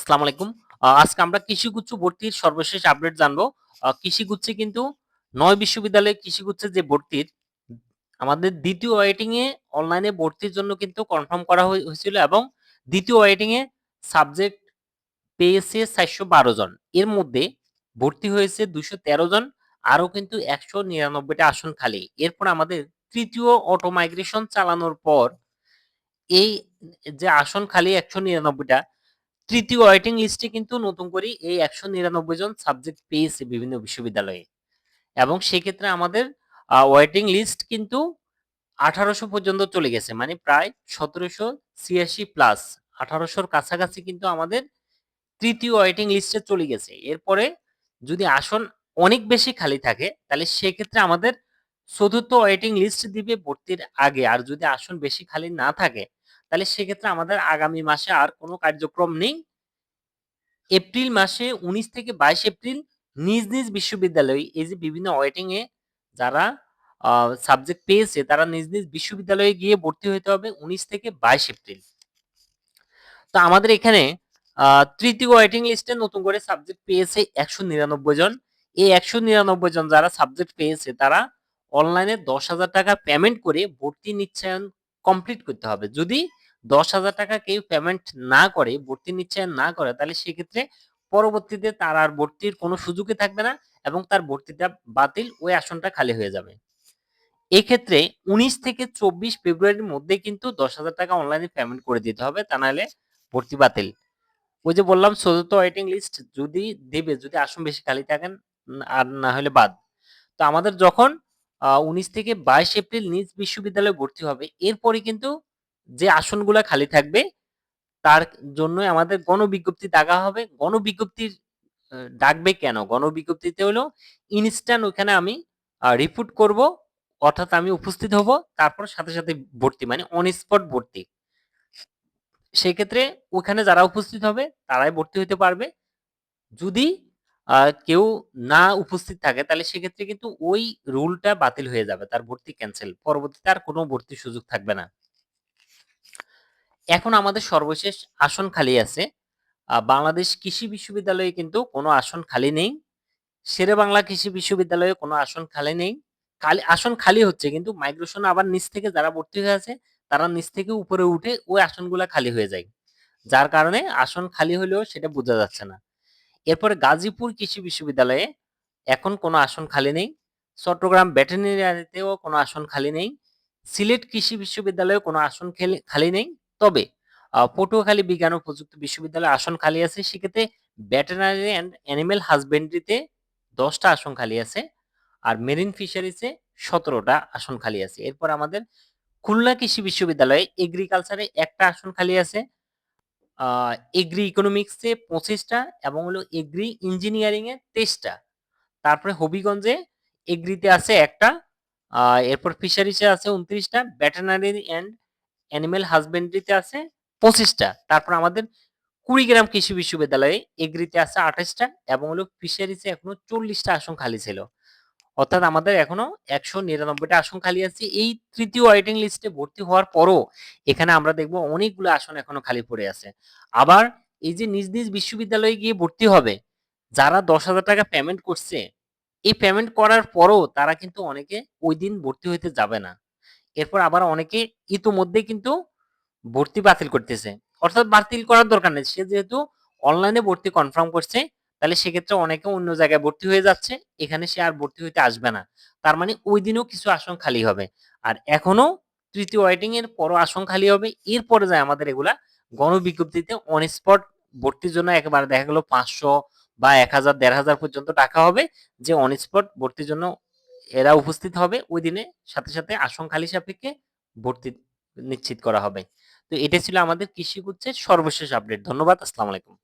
আসসালামু আলাইকুম। আজকে আমরা কৃষিগুচ্ছ ভর্তির সর্বশেষ আপডেট জানব। কৃষিগুচ্ছে কিন্তু ৯ বিশ্ববিদ্যালয়ে কৃষিগুচ্ছের যে ভর্তির, আমাদের ২য় ওয়েটিং এ অনলাইনে ভর্তির জন্য কিন্তু কনফার্ম করা হয়ে হয়েছিল এবং ২য় ওয়েটিং এ সাবজেক্ট পেয়েছে ৪১২ জন। এর মধ্যে ভর্তি হয়েছে ২১৩ জন। আরও কিন্তু ১৯৯ টা আসন খালি। এরপর আমাদের ৩য় অটো মাইগ্রেশন চালানোর পর এই যে আসন খালি ১৯৯ টা ৩য় ওয়েটিং লিস্টে কিন্তু নতুন করে এই ১৯৯ জন সাবজেক্ট পেয়েছে বিভিন্ন বিশ্ববিদ্যালয়ে। এবং সেক্ষেত্রে আমাদের ওয়েটিং লিস্ট কিন্তু ১৮০০ পর্যন্ত চলে গেছে। মানে প্রায় ১৭৮৬ প্লাস আঠারোশোর কাছাকাছি কিন্তু আমাদের তৃতীয় ওয়েটিং লিস্টে চলে গেছে। এরপরে যদি আসন অনেক বেশি খালি থাকে, তাহলে সেক্ষেত্রে আমাদের চতুর্থ ওয়েটিং লিস্ট দিবে ভর্তির আগে। আর যদি আসন বেশি খালি না থাকে, তাহলে সেক্ষেত্রে আমাদের আগামী মাসে আর কোনো কার্যক্রম নেই। এপ্রিল মাসে ১৯ থেকে ২২ এপ্রিল নিজ, নিজ বিশ্ববিদ্যালয়ে এই যে বিভিন্ন ওয়েটিং এ যারা সাবজেক্ট পেয়েছে তারা নিজ, নিজ বিশ্ববিদ্যালয়ে গিয়ে ভর্তি হইতে হবে ১৯ থেকে ২২ এপ্রিল। তো আমাদের এখানে ৩য় ওয়েটিং লিস্টে নতুন করে সাবজেক্ট পেয়েছে ১৯৯ জন। এই ১৯৯ জন যারা সাবজেক্ট পেয়েছে তারা অনলাইনে ৳১০,০০০ পেমেন্ট করে ভর্তি নিশ্চয়ন কমপ্লিট করতে হবে। যদি ৳১০,০০০ কেউ পেমেন্ট না করে, ভর্তি নিশ্চয়ন না করে তাহলে সেক্ষেত্রে পরবর্তীতে তার আর ভর্তির কোনো সুযোগই থাকবে না এবং তার ভর্তিটা বাতিল, ওই আসনটা খালি হয়ে যাবে। এক্ষেত্রে ১৯ থেকে ২৪ ফেব্রুয়ারির মধ্যে কিন্তু ৳১০,০০০ অনলাইনে পেমেন্ট করে দিতে হবে। তা নাহলে ভর্তি বাতিল। ওই যে বললাম ৪র্থ ওয়েটিং লিস্ট যদি দেবে, যদি আসন বেশি খালি থাকেন আর না হলে বাদ। তো আমাদের যখন ১৯ থেকে ২২ এপ্রিল নিজ বিশ্ববিদ্যালয়ে ভর্তি হবে, এরপরে কিন্তু যে আসনগুলো খালি থাকবে তার জন্যই আমাদের গণবিজ্ঞপ্তি ডাকা হবে। গণবিজ্ঞপ্তির ডাকবে কেন? গণবিজ্ঞপ্তিতে হলো ইনস্ট্যান্ট ওখানে আমি রিপোর্ট করব। অর্থাৎ আমি উপস্থিত হব। তারপর সাথে, সাথে ভর্তি মানে অন স্পট ভর্তি। সেক্ষেত্রে ওখানে যারা উপস্থিত হবে তারাই ভর্তি হতে পারবে। যদি কেউ না উপস্থিত থাকে তাহলে সেক্ষেত্রে কিন্তু ওই রুলটা বাতিল হয়ে যাবে। তার ভর্তি ক্যান্সেল পরবর্তীতে আর কোনো ভর্তির সুযোগ থাকবে না। এখন আমাদের সর্বশেষ আসন খালি আছে। বাংলাদেশ কৃষি বিশ্ববিদ্যালয়ে কিন্তু কোনো আসন খালি নেই। শেরে বাংলা কৃষি বিশ্ববিদ্যালয়ে কোনো আসন খালি নেই। খালি, আসন খালি হচ্ছে কিন্তু মাইগ্রেশন আবার নিচ থেকে যারা ভর্তি হয়ে আছে, তারা নিচ থেকে উপরে উঠে ওই আসনগুলো খালি হয়ে যায়। যার কারণে আসন খালি হলেও সেটা বোঝা যাচ্ছে না। এরপরে গাজীপুর কৃষি বিশ্ববিদ্যালয়ে এখন কোনো আসন খালি নেই। চট্টগ্রাম ভেটেরিনারিতেও কোনো আসন খালি নেই। সিলেট কৃষি বিশ্ববিদ্যালয়ে কোনো আসন খালি নেই। তবে পটুয়াখালী বিজ্ঞান ও প্রযুক্তি বিশ্ববিদ্যালয়ে আসন খালি আছে। সেক্ষেত্রে ভেটেরিনারি অ্যান্ড অ্যানিমাল হাসব্যান্ডারিতে ১০ টা আসন খালি আছে। আর মেরিন ফিশারিজ এ ১৭ টা আসন খালি আছে। এরপর আমাদের খুলনা কৃষি বিশ্ববিদ্যালয়ে এগ্রিকালচারে একটা আসন খালি আছে। এগ্রি ইকোনমিক্সে পঁচিশটা এবং হলো এগ্রি ইঞ্জিনিয়ারিংয়ে এ ২৩ টা। তারপরে হবিগঞ্জে এগ্রিতে আছে একটা এরপর ফিশারিজ এ আছে ২৯ টা। ভেটেরিনারি অ্যান্ড অ্যানিমাল হাসব্যান্ডারিতে আছে ২৫ টা। তারপর আমাদের কুড়িগ্রাম কৃষি বিশ্ববিদ্যালয়ে এগ্রিতে আছে ২৮ টা এবং হলো ফিশারিজ এ এখনও ৪০ টা আসন খালি ছিল। অর্থাৎ আমাদের এখনও ১৯৯ টা আসন খালি আছে। এই ৩য় ওয়েটিং লিস্টে ভর্তি হওয়ার পরও এখানে আমরা দেখব অনেকগুলো আসন এখনও খালি পড়ে আছে। আবার এই যে নিজ, নিজ বিশ্ববিদ্যালয়ে গিয়ে ভর্তি হবে, যারা ৳১০,০০০ পেমেন্ট করছে, এই পেমেন্ট করার পরও তারা কিন্তু অনেকে ঐদিন ভর্তি হইতে যাবে না। এরপর আবার অনেকে ইতোমধ্যেই কিন্তু ভর্তি বাতিল করতেছে। অর্থাৎ বাতিল করার দরকার নেই। সে যেহেতু অনলাইনে ভর্তি কনফার্ম করছে, তাহলে সেক্ষেত্রে অনেকে অন্য জায়গায় ভর্তি হয়ে যাচ্ছে। এখানে সে আর ভর্তি হইতে আসবে না। তার মানে ঐদিনও কিছু আসন খালি হবে। আর এখনও তৃতীয় ওয়েটিং এর পরও আসন খালি হবে। এরপরে যায় আমাদের এগুলা গণবিজ্ঞপ্তিতে অন স্পট ভর্তির জন্য একেবারে দেখা গেল ৫০০ বা এক হাজার দেড় হাজার পর্যন্ত টাকা হবে যে অন স্পট ভর্তির জন্য এরা উপস্থিত হবে। ওই দিনে সাথে, সাথে আসন খালি সাপেক্ষে ভর্তি নিশ্চিত করা হবে। তো এটা ছিল আমাদের কৃষিগুচ্ছের সর্বশেষ আপডেট। ধন্যবাদ। আসসালামু আলাইকুম।